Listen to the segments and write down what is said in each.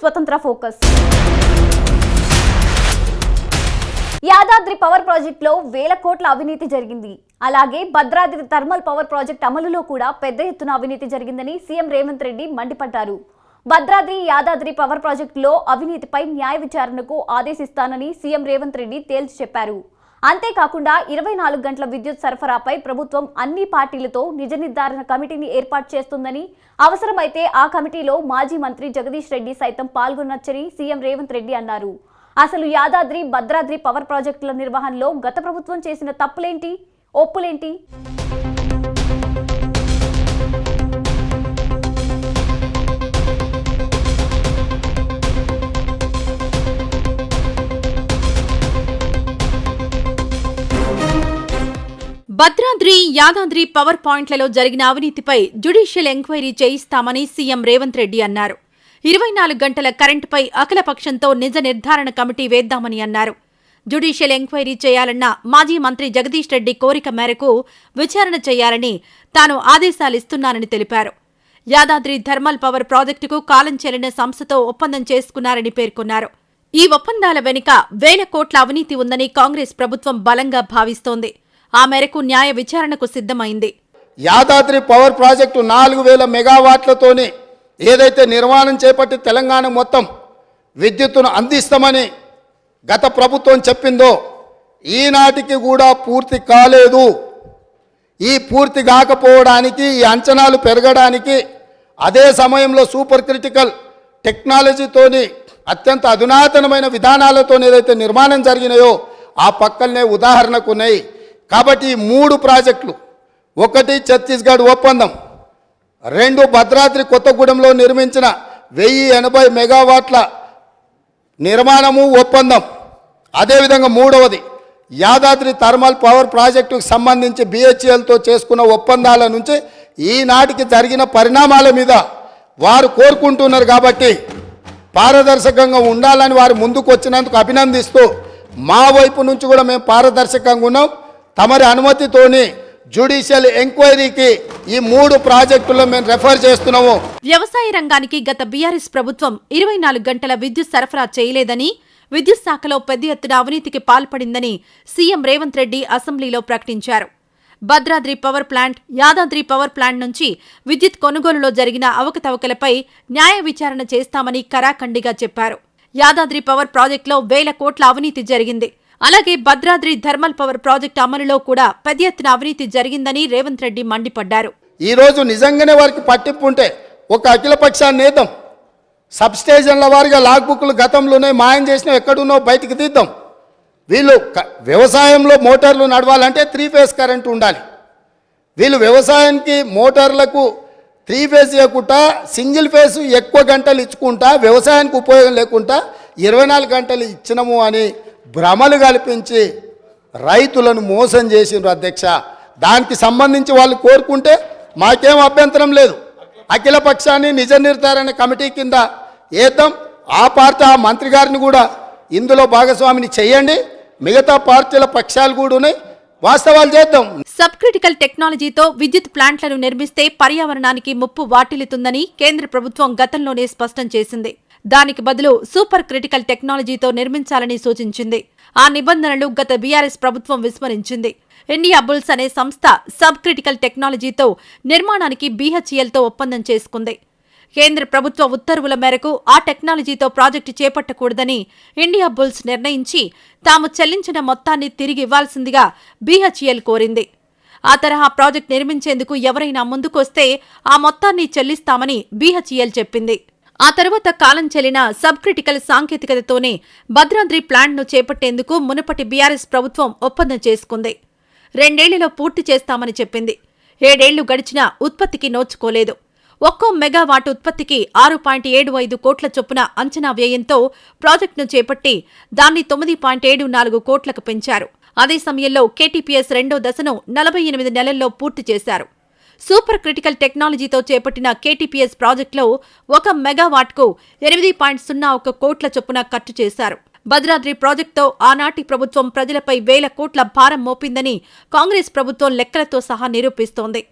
స్వతంత్ర focus Yadadri power ప్రాజెక్టులో వేల కోట్ల అవినీతి జరిగింది. అలాగే భద్రాద్రి థర్మల్ పవర్ ప్రాజెక్ట్ అమలులో కూడా పెద్ద ఎత్తున అవినీతి జరిగిందని సీఎం రేవంత్ రెడ్డి మండిపడ్డారు. భద్రాద్రి యాదాద్రి పవర్ ప్రాజెక్టులో అవినీతిపై న్యాయ విచారణకు ఆదేశిస్తానని సీఎం రేవంత్ రెడ్డి తేల్చి చెప్పారు. అంతేకాకుండా ఇరవై నాలుగు గంటల విద్యుత్ సరఫరాపై ప్రభుత్వం అన్ని పార్టీలతో నిజ నిర్ధారణ కమిటీని ఏర్పాటు చేస్తుందని అవసరమైతే ఆ కమిటీలో మాజీ మంత్రి జగదీష్ రెడ్డి సైతం పాల్గొనొచ్చని సీఎం రేవంత్ రెడ్డి అన్నారు. అసలు యాదాద్రి భద్రాద్రి పవర్ ప్రాజెక్టుల నిర్వహణలో గత ప్రభుత్వం చేసిన తప్పులేంటి? ఒప్పులేంటి? భద్రాద్రి యాదాద్రి పవర్ పాయింట్లలో జరిగిన అవినీతిపై జ్యుడిషియల్ ఎంక్వైరీ చేయిస్తామని సీఎం రేవంత్ రెడ్డి అన్నారు. ఇరవై నాలుగు గంటల కరెంటుపై అఖిలపక్షంతో నిజ నిర్ధారణ కమిటీ వేద్దామని అన్నారు. జ్యుడిషియల్ ఎంక్వైరీ చేయాలన్న మాజీ మంత్రి జగదీష్ రెడ్డి కోరిక మేరకు విచారణ చేయాలని తాను ఆదేశాలిస్తున్నానని తెలిపారు. యాదాద్రి థర్మల్ పవర్ ప్రాజెక్టుకు కాలం చెల్లిన సంస్థతో ఒప్పందం చేసుకున్నారని పేర్కొన్నారు. ఈ ఒప్పందాల వెనుక వేల కోట్ల అవినీతి ఉందని కాంగ్రెస్ ప్రభుత్వం బలంగా భావిస్తోంది. ఆ మేరకు న్యాయ విచారణకు సిద్ధమైంది. యాదాద్రి పవర్ ప్రాజెక్టు నాలుగు వేల మెగావాట్లతోని ఏదైతే నిర్మాణం చేపట్టి తెలంగాణ మొత్తం విద్యుత్తును అందిస్తామని గత ప్రభుత్వం చెప్పిందో ఈనాటికి కూడా పూర్తి కాలేదు. ఈ పూర్తి కాకపోవడానికి ఈ అంచనాలు పెరగడానికి అదే సమయంలో సూపర్ క్రిటికల్ టెక్నాలజీతోని అత్యంత అధునాతనమైన విధానాలతో ఏదైతే నిర్మాణం జరిగినాయో ఆ పక్కనే ఉదాహరణకు ఉన్నాయి. కాబట్టి ఈ మూడు ప్రాజెక్టులు ఒకటి ఛత్తీస్గఢ్ ఒప్పందం రెండు భద్రాద్రి కొత్తగూడెంలో నిర్మించిన వెయ్యి ఎనభై మెగావాట్ల నిర్మాణము ఒప్పందం. అదేవిధంగా మూడవది యాదాద్రి థర్మల్ పవర్ ప్రాజెక్టుకు సంబంధించి బిహెచ్ఎల్తో చేసుకున్న ఒప్పందాల నుంచి ఈనాటికి జరిగిన పరిణామాల మీద వారు కోరుకుంటున్నారు కాబట్టి పారదర్శకంగా ఉండాలని వారు ముందుకు వచ్చినందుకు అభినందిస్తూ మా వైపు నుంచి కూడా మేము పారదర్శకంగా ఉన్నాం. తమరి అనుమతితోని జ్యుడిషియల్ ఎంక్వైరీకి ఈ మూడు ప్రాజెక్టులను మేము రెఫర్ చేస్తున్నాము. వ్యవసాయ రంగానికి గత బీఆర్ఎస్ ప్రభుత్వం ఇరవై నాలుగు గంటల విద్యుత్ సరఫరా చేయలేదని విద్యుత్ శాఖలో పెద్ద ఎత్తున అవినీతికి పాల్పడిందని సీఎం రేవంత్ రెడ్డి అసెంబ్లీలో ప్రకటించారు. Bhadradri power plant Yadadri power plant నుంచి విద్యుత్ కొనుగోలులో జరిగిన అవకతవకలపై న్యాయ విచారణ చేస్తామని కరాఖండిగా చెప్పారు. యాదాద్రి పవర్ ప్రాజెక్టులో వేల కోట్ల అవినీతి జరిగింది. అలాగే భద్రాద్రి థర్మల్ పవర్ ప్రాజెక్టు అమలులో కూడా పెద్ద ఎత్తున అవినీతి జరిగిందని రేవంత్ రెడ్డి మండిపడ్డారు. ఈరోజు నిజంగానే వారికి పట్టింపు ఉంటే ఒక అఖిల పక్షాన్ని నేద్దాం. సబ్ స్టేషన్ల వారిగా లాగ్ బుక్లు గతంలోనే మాయం చేసినా ఎక్కడున్నో బయటికి తీద్దాం. వీళ్ళు వ్యవసాయంలో మోటార్లు నడవాలంటే త్రీ ఫేజ్ కరెంట్ ఉండాలి. వీళ్ళు వ్యవసాయానికి మోటార్లకు త్రీ ఫేజ్ ఇవ్వకుండా సింగిల్ ఫేజ్ ఎక్కువ గంటలు ఇచ్చుకుంటా వ్యవసాయానికి ఉపయోగం లేకుండా ఇరవై నాలుగు గంటలు ఇచ్చినము అని భ్రమలు కల్పించి రైతులను మోసం చేసిండ్రు అధ్యక్ష. దానికి సంబంధించి వాళ్ళు కోరుకుంటే మాకేం అభ్యంతరం లేదు. అఖిల పక్షాన్ని నిజ నిర్ధారణ కమిటీ కింద ఏతం ఆ పార్టీ ఆ మంత్రి గారిని కూడా ఇందులో భాగస్వామిని చేయండి. మిగతా పార్టీల పక్షాలు కూడా ఉన్నాయి. వాస్తవాలు చేద్దాం. సబ్ క్రిటికల్ టెక్నాలజీతో విద్యుత్ ప్లాంట్లను నిర్మిస్తే పర్యావరణానికి ముప్పు వాటిల్లుతుందని కేంద్ర ప్రభుత్వం గతంలోనే స్పష్టం చేసింది. దానికి బదులు సూపర్ క్రిటికల్ టెక్నాలజీతో నిర్మించాలని సూచించింది. ఆ నిబంధనలు గత బీఆర్ఎస్ ప్రభుత్వం విస్మరించింది. ఇండియా బుల్స్ అనే సంస్థ సబ్ క్రిటికల్ టెక్నాలజీతో నిర్మాణానికి బీహెచ్ఈఎల్తో ఒప్పందం చేసుకుంది. కేంద్ర ప్రభుత్వ ఉత్తర్వుల మేరకు ఆ టెక్నాలజీతో ప్రాజెక్టు చేపట్టకూడదని ఇండియా బుల్స్ నిర్ణయించి తాము చెల్లించిన మొత్తాన్ని తిరిగి ఇవ్వాల్సిందిగా బీహెచ్ఈఎల్ కోరింది. ఆ తరహా ప్రాజెక్ట్ నిర్మించేందుకు ఎవరైనా ముందుకొస్తే ఆ మొత్తాన్ని చెల్లిస్తామని బీహెచ్ఈఎల్ చెప్పింది. ఆ తర్వాత కాలం చెల్లిన సబ్ క్రిటికల్ సాంకేతికతతోనే భద్రాద్రి ప్లాంట్ను చేపట్టేందుకు మునుపటి బీఆర్ఎస్ ప్రభుత్వం ఒప్పందం చేసుకుంది. రెండేళ్ళలో పూర్తి చేస్తామని చెప్పింది. ఏడేళ్ళు గడిచినా ఉత్పత్తికి నోచుకోలేదు. ఒక్కో మెగావాట్ ఉత్పత్తికి ఆరు పాయింట్ ఏడు ఐదు కోట్ల చొప్పున అంచనా వ్యయంతో ప్రాజెక్టును చేపట్టి దాన్ని తొమ్మిది పాయింట్ ఏడు నాలుగు కోట్లకు పెంచారు. అదే సమయంలో కేటీపీఎస్ రెండో దశను నలభై ఎనిమిది నెలల్లో పూర్తి చేశారు. సూపర్ క్రిటికల్ టెక్నాలజీతో చేపట్టిన కేటీపీఎస్ ప్రాజెక్టులో ఒక మెగావాట్కు ఎనిమిది పాయింట్ సున్నా ఒక కోట్ల చొప్పున ఖర్చు చేశారు. భద్రాద్రి ప్రాజెక్టుతో ఆనాటి ప్రభుత్వం ప్రజలపై వేల కోట్ల భారం మోపిందని కాంగ్రెస్ ప్రభుత్వం లెక్కలతో సహా నిరూపిస్తోంది.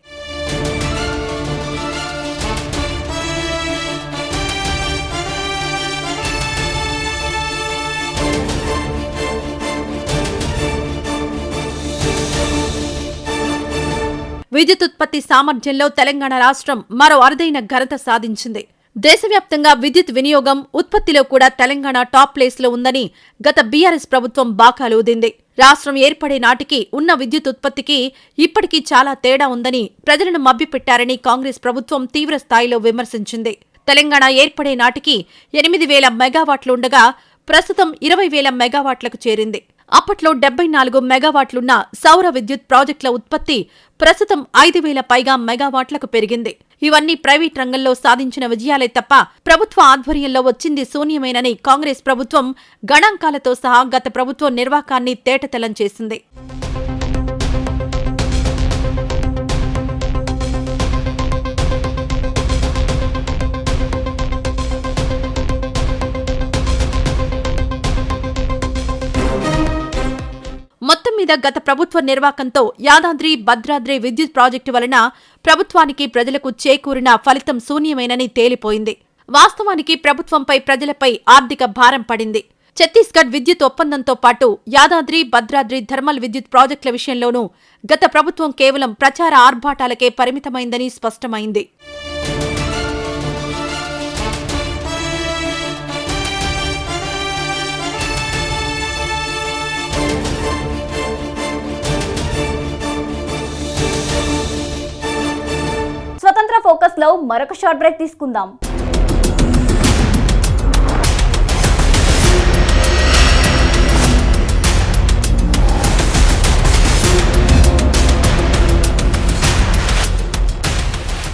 విద్యుత్ ఉత్పత్తి సామర్థ్యంలో తెలంగాణ రాష్ట్రం మరో అరుదైన ఘనత సాధించింది. దేశవ్యాప్తంగా విద్యుత్ వినియోగం ఉత్పత్తిలో కూడా తెలంగాణ టాప్ ప్లేస్లో ఉందని గత బీఆర్ఎస్ ప్రభుత్వం బాకాలు ఊదింది. రాష్ట్రం ఏర్పడే నాటికి ఉన్న విద్యుత్ ఉత్పత్తికి ఇప్పటికీ చాలా తేడా ఉందని ప్రజలను మభ్యపెట్టారని కాంగ్రెస్ ప్రభుత్వం తీవ్ర స్థాయిలో విమర్శించింది. తెలంగాణ ఏర్పడే నాటికి ఎనిమిది వేల మెగావాట్లు ఉండగా ప్రస్తుతం ఇరవై వేల మెగావాట్లకు చేరింది. అప్పట్లో డెబ్బై నాలుగు మెగావాట్లున్న సౌర విద్యుత్ ప్రాజెక్టుల ఉత్పత్తి ప్రస్తుతం ఐదు వేల పైగా మెగావాట్లకు పెరిగింది. ఇవన్నీ ప్రైవేట్ రంగంలో సాధించిన విజయాలే తప్ప ప్రభుత్వ ఆధ్వర్యంలో వచ్చింది శూన్యమేనని కాంగ్రెస్ ప్రభుత్వం గణాంకాలతో సహా గత ప్రభుత్వ నిర్వాకాన్ని తేటతెల్లం చేసింది. మీద గత ప్రభుత్వ నిర్వాకంతో యాదాద్రి భద్రాద్రి విద్యుత్ ప్రాజెక్టు వలన ప్రభుత్వానికి ప్రజలకు చేకూరిన ఫలితం శూన్యమేనని తేలిపోయింది. వాస్తవానికి ప్రభుత్వంపై ప్రజలపై ఆర్థిక భారం పడింది. ఛత్తీస్గఢ్ విద్యుత్ ఒప్పందంతో పాటు యాదాద్రి భద్రాద్రి థర్మల్ విద్యుత్ ప్రాజెక్టుల విషయంలోనూ గత ప్రభుత్వం కేవలం ప్రచార ఆర్భాటాలకే పరిమితమైందని స్పష్టమైంది. మరొక షార్ట్ బ్రేక్ తీసుకుందాం.